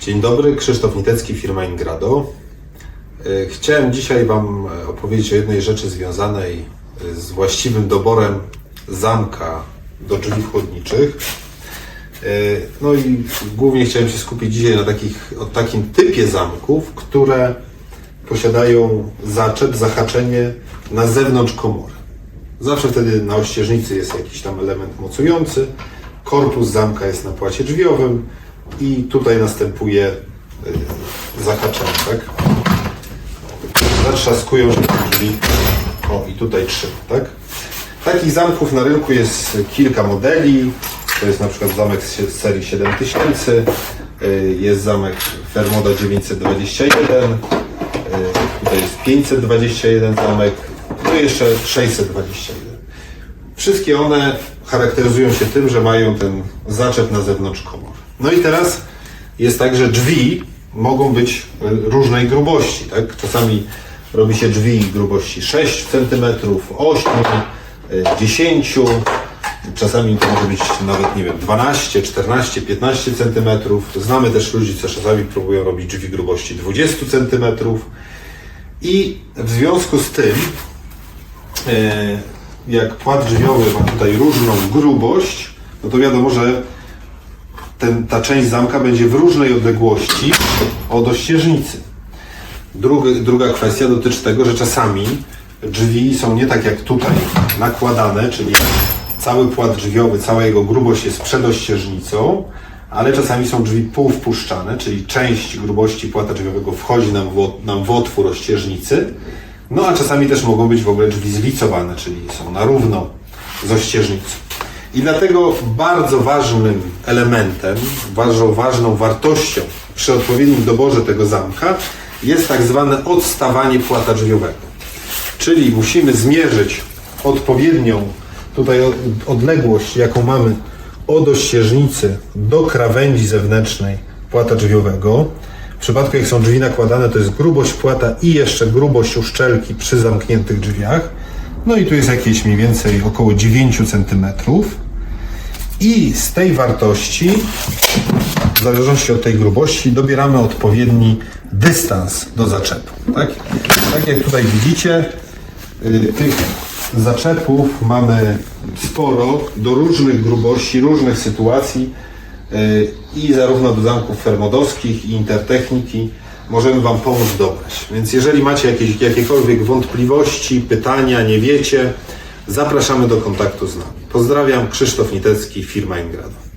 Dzień dobry, Krzysztof Nitecki, firma Ingrado. E, Chciałem dzisiaj Wam e, opowiedzieć o jednej rzeczy związanej e, z właściwym doborem zamka do drzwi chłodniczych. No i głównie chciałem się skupić dzisiaj na takich, o takim typie zamków, które posiadają zaczep, zahaczenie na zewnątrz komory. Zawsze wtedy na ościeżnicy jest jakiś tam element mocujący, korpus zamka jest na płacie drzwiowym i tutaj następuje y, zahaczenie, tak? Zatrzaskują się te drzwi. O, i tutaj trzy, tak? Takich zamków na rynku jest kilka modeli. To jest na przykład zamek z serii 7000, y, jest zamek Fermoda 921, y, tutaj jest 521 zamek, no i jeszcze 621. Wszystkie one charakteryzują się tym, że mają ten zaczep na zewnątrz komory. No i teraz jest tak, że drzwi mogą być y, różnej grubości. Tak? Czasami robi się drzwi grubości 6 cm, 8, y, 10 Czasami to może być nawet, nie wiem, 12, 14, 15 cm. Znamy też ludzi, co czasami próbują robić drzwi grubości 20 cm. I w związku z tym e, jak płat drzwiowy ma tutaj różną grubość, no to wiadomo, że ten, ta część zamka będzie w różnej odległości od ościeżnicy. Drugi, druga kwestia dotyczy tego, że czasami drzwi są nie tak jak tutaj nakładane, czyli cały płat drzwiowy, cała jego grubość jest przed ościeżnicą, ale czasami są drzwi półwpuszczane, czyli część grubości płata drzwiowego wchodzi nam w, nam w otwór ościeżnicy, no a czasami też mogą być w ogóle drzwi zlicowane, czyli są na równo z ościeżnicą. I dlatego bardzo ważnym elementem, bardzo ważną wartością przy odpowiednim doborze tego zamka jest tak zwane odstawanie płata drzwiowego. Czyli musimy zmierzyć odpowiednią tutaj od- odległość, jaką mamy od ościeżnicy do krawędzi zewnętrznej płata drzwiowego. W przypadku jak są drzwi nakładane, to jest grubość płata i jeszcze grubość uszczelki przy zamkniętych drzwiach. No i tu jest jakieś mniej więcej około 9 cm. I z tej wartości, w zależności od tej grubości, dobieramy odpowiedni dystans do zaczepu. Tak, tak jak tutaj widzicie, y, tych zaczepów mamy sporo do różnych grubości, różnych sytuacji y, i zarówno do zamków fermodowskich i intertechniki możemy Wam pomóc dobrać. Więc jeżeli macie jakieś, jakiekolwiek wątpliwości, pytania, nie wiecie, zapraszamy do kontaktu z nami. Pozdrawiam, Krzysztof Nitecki, firma Ingrado.